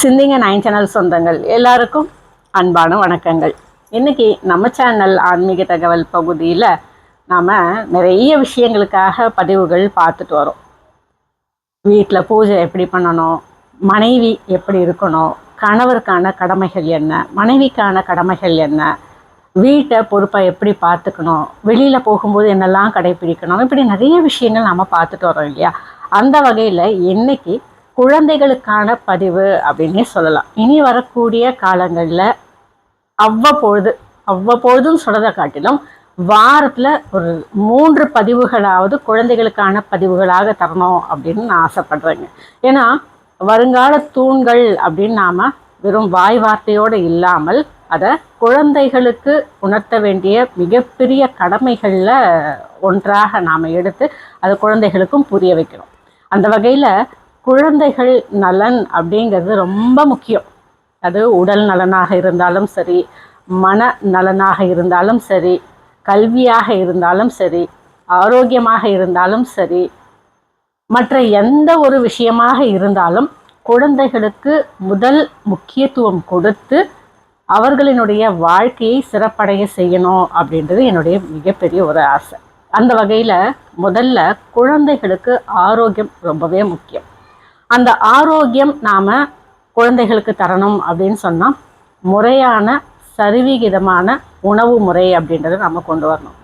சிந்திங்க nine channel சொந்தங்கள். எல்லாருக்கும் அன்பான வணக்கங்கள். இன்னைக்கு நம்ம சேனல் ஆன்மீக தகவல் பகுதியில் நாம் நிறைய விஷயங்களுக்காக பதிவுகள் பார்த்துட்டு வரோம். வீட்டில் பூஜை எப்படி பண்ணணும்? மனைவி எப்படி இருக்கணும்? கணவருக்கான கடமைகள் என்ன? மனைவிக்கான கடமைகள் என்ன? வீட்டை பொறுப்பை எப்படி பார்த்துக்கணும்? வெளியில் போகும்போது என்னெல்லாம் கடைப்பிடிக்கணும் இப்படி நிறைய விஷயங்கள் நாம் பார்த்துட்டு வரோம் இல்லையா? அந்த வகையில் இன்றைக்கி குழந்தைகளுக்கான பதிவு அப்படின்னே சொல்லலாம். இனி வரக்கூடிய காலங்களில் அவ்வப்பொழுது அவ்வப்பொழுதும் சொல்கிறத காட்டிலும் வாரத்தில் ஒரு மூன்று பதிவுகளாவது குழந்தைகளுக்கான பதிவுகளாக தரணும் அப்படின்னு நான் ஆசைப்படுறேங்க. ஏன்னா வருங்கால தூண்கள் அப்படின்னு நாம் வெறும் வாய் வார்த்தையோடு இல்லாமல் அதை குழந்தைகளுக்கு உணர்த்த வேண்டிய மிகப்பெரிய கடமைகளில் ஒன்றாக நாம் எடுத்து அதை குழந்தைகளுக்கும் புரிய வைக்கணும். அந்த வகையில் குழந்தைகள் நலன் அப்படிங்கிறது ரொம்ப முக்கியம். அது உடல் நலனாக இருந்தாலும் சரி மன நலனாக இருந்தாலும் சரி கல்வியாக இருந்தாலும் சரி ஆரோக்கியமாக இருந்தாலும் சரி மற்ற எந்த ஒரு விஷயமாக இருந்தாலும் குழந்தைகளுக்கு முதல் முக்கியத்துவம் கொடுத்து அவர்களினுடைய வாழ்க்கையை சிறப்படைய செய்யணும் அப்படின்றது என்னுடைய மிகப்பெரிய ஒரு ஆசை. அந்த வகையில் முதல்ல குழந்தைகளுக்கு ஆரோக்கியம் ரொம்பவே முக்கியம். அந்த ஆரோக்கியம் நாம் குழந்தைகளுக்கு தரணும் அப்படின்னு சொன்னால் முறையான சரிவிகிதமான உணவு முறை அப்படின்றத நம்ம கொண்டு வரணும்.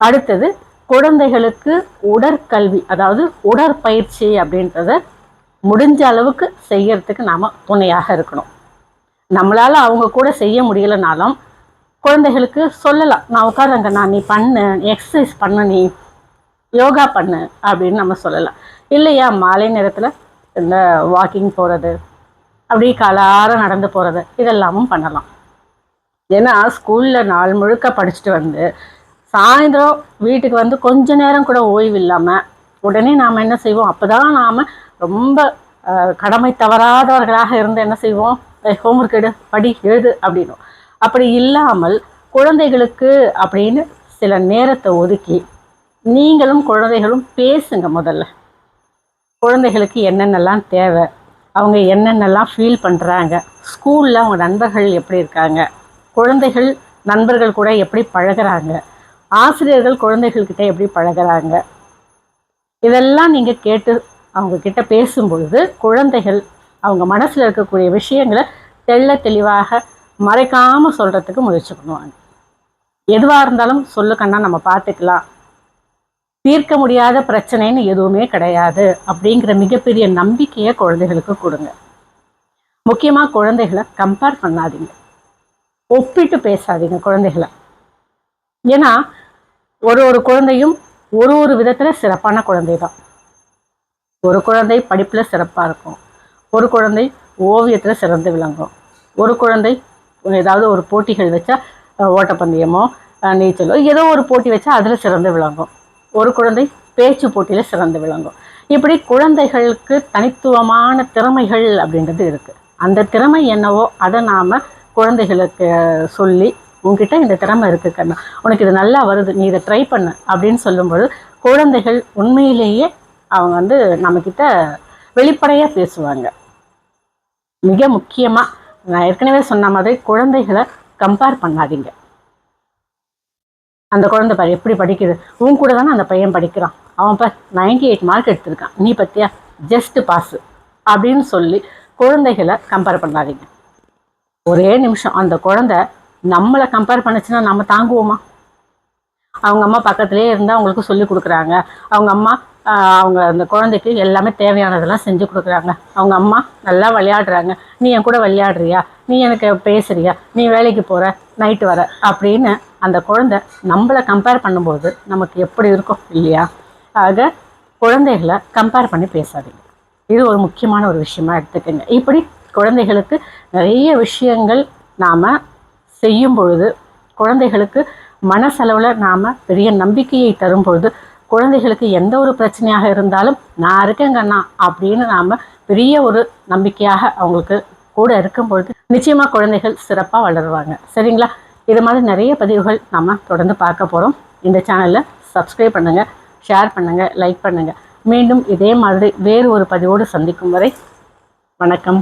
அடுத்தது குழந்தைகளுக்கு உடற்கல்வி அதாவது உடற்பயிற்சி அப்படின்றத முடிஞ்ச அளவுக்கு செய்யறதுக்கு நாம் துணையாக இருக்கணும். நம்மளால் அவங்க கூட செய்ய முடியலனாலும் குழந்தைகளுக்கு சொல்லலாம் நான் உட்காருங்க நான் நீ பண்ணு எக்ஸசைஸ் பண்ணு நீ யோகா பண்ணு அப்படின்னு நம்ம சொல்லலாம். இல்லையா? மாலை நேரத்தில் இந்த வாக்கிங் போகிறது அப்படியே காலார நடந்து போகிறது இதெல்லாமும் பண்ணலாம். ஏன்னா ஸ்கூலில் நாள் முழுக்க படிச்சுட்டு வந்து சாயந்தரம் வீட்டுக்கு வந்து கொஞ்ச நேரம் கூட ஓய்வு இல்லாமல் உடனே நாம் என்ன செய்வோம்? அப்போ தான் நாம் ரொம்ப கடமை தவறாதவர்களாக இருந்து என்ன செய்வோம்? ஹோம்ஒர்க் எடு படி எழுது அப்படின்னும். அப்படி இல்லாமல் குழந்தைகளுக்கு அப்படின்னு சில நேரத்தை ஒதுக்கி நீங்களும் குழந்தைகளும் பேசுங்க முதல்ல. குழந்தைகளுக்கு என்னென்னலாம் தேவை அவங்க என்னென்னலாம் ஃபீல் பண்ணுறாங்க ஸ்கூலில் அவங்க நண்பர்கள் எப்படி இருக்காங்க குழந்தைகள் நண்பர்கள் கூட எப்படி பழகுறாங்க ஆசிரியர்கள் குழந்தைகள்கிட்ட எப்படி பழகுறாங்க இதெல்லாம் நீங்கள் கேட்டு அவங்கக்கிட்ட பேசும்பொழுது குழந்தைகள் அவங்க மனசில் இருக்கக்கூடிய விஷயங்களை தெள்ள தெளிவாக மறைக்காமல் சொல்கிறதுக்கு முயற்சி பண்ணுவாங்க. எதுவாக இருந்தாலும் சொல்லு கண்ணா நம்ம பார்த்துக்கலாம். தீர்க்க முடியாத பிரச்சனைன்னு எதுவுமே கிடையாது அப்படிங்கிற மிகப்பெரிய நம்பிக்கையை குழந்தைகளுக்கு கொடுங்க. முக்கியமாக குழந்தைகளை கம்பேர் பண்ணாதீங்க. ஒப்பிட்டு பேசாதீங்க குழந்தைகளை. ஏன்னா ஒரு ஒரு குழந்தையும் ஒரு ஒரு விதத்தில் சிறப்பான குழந்தை தான் ஒரு குழந்தை படிப்பில் சிறப்பாக இருக்கும். ஒரு குழந்தை ஓவியத்தில் சிறந்து விளங்கும். ஒரு குழந்தை ஏதாவது ஒரு போட்டிகள் வச்சா ஓட்டப்பந்தயமோ நீச்சலோ ஏதோ ஒரு போட்டி வச்சா அதில் சிறந்து விளங்கும். ஒரு குழந்தை பேச்சு போட்டியில் சிறந்து விளங்கும். இப்படி குழந்தைகளுக்கு தனித்துவமான திறமைகள் அப்படின்றது இருக்குது அந்த திறமை என்னவோ அதை நாம் குழந்தைகளுக்கு சொல்லி உங்ககிட்ட இந்த திறமை இருக்குது கண்ணா. உனக்கு இது நல்லா வருது. நீ இதை ட்ரை பண்ணு. அப்படின்னு சொல்லும்போது குழந்தைகள் உண்மையிலேயே அவங்க வந்து நம்மக்கிட்ட வெளிப்படையாக பேசுவாங்க. மிக முக்கியமாக நான் ஏற்கனவே சொன்ன மாதிரி குழந்தைகளை கம்பேர் பண்ணாதீங்க. அந்த குழந்தை பாரு எப்படி படிக்குது? உன் கூட தானே அந்த பையன் படிக்கிறான். அவன் பார் நைன்டி எயிட் மார்க் எடுத்திருக்கான். நீ பற்றியா ஜஸ்ட்டு பாஸ் அப்படின்னு சொல்லி குழந்தைகளை கம்பேர் பண்ணாதீங்க. ஒரே நிமிஷம். அந்த குழந்தை நம்மளை கம்பேர் பண்ணுச்சுன்னா நம்ம தாங்குவோமா? அவங்க அம்மா பக்கத்துலேயே இருந்தால் அவங்களுக்கு சொல்லி கொடுக்குறாங்க. அவங்க அம்மா அவங்க அந்த குழந்தைக்கு எல்லாமே தேவையானதெல்லாம் செஞ்சு கொடுக்குறாங்க. அவங்க அம்மா நல்லா விளையாடுறாங்க. நீ என் கூட விளையாடுறியா? நீ எனக்கு பேசுறியா? நீ வேலைக்கு போகிற நைட்டு வர? அப்படின்னு அந்த குழந்தை நம்மளை கம்பேர் பண்ணும்போது நமக்கு எப்படி இருக்கும் இல்லையா? ஆக குழந்தைகளை கம்பேர் பண்ணி பேசாதீங்க. இது ஒரு முக்கியமான ஒரு விஷயமா எடுத்துக்கோங்க. இப்படி குழந்தைகளுக்கு நிறைய விஷயங்கள் நாம் செய்யும் பொழுது குழந்தைகளுக்கு மனசளவில் நாம் பெரிய நம்பிக்கையை தரும் பொழுது குழந்தைகளுக்கு எந்த ஒரு பிரச்சனையாக இருந்தாலும் நான் இருக்கேங்கண்ணா அப்படின்னு நாம் பெரிய ஒரு நம்பிக்கையாக அவங்களுக்கு கூட இருக்கும் பொழுது நிச்சயமாக குழந்தைகள் சிறப்பாக வளருவாங்க. சரிங்களா? இது மாதிரி நிறைய பதிவுகள் நம்ம தொடர்ந்து பார்க்க போகிறோம் இந்த சேனலில் சப்ஸ்கிரைப் பண்ணுங்கள் ஷேர் பண்ணுங்கள் லைக் பண்ணுங்கள் மீண்டும் இதே மாதிரி வேறு ஒரு பதிவோடு சந்திக்கும் வரை வணக்கம்.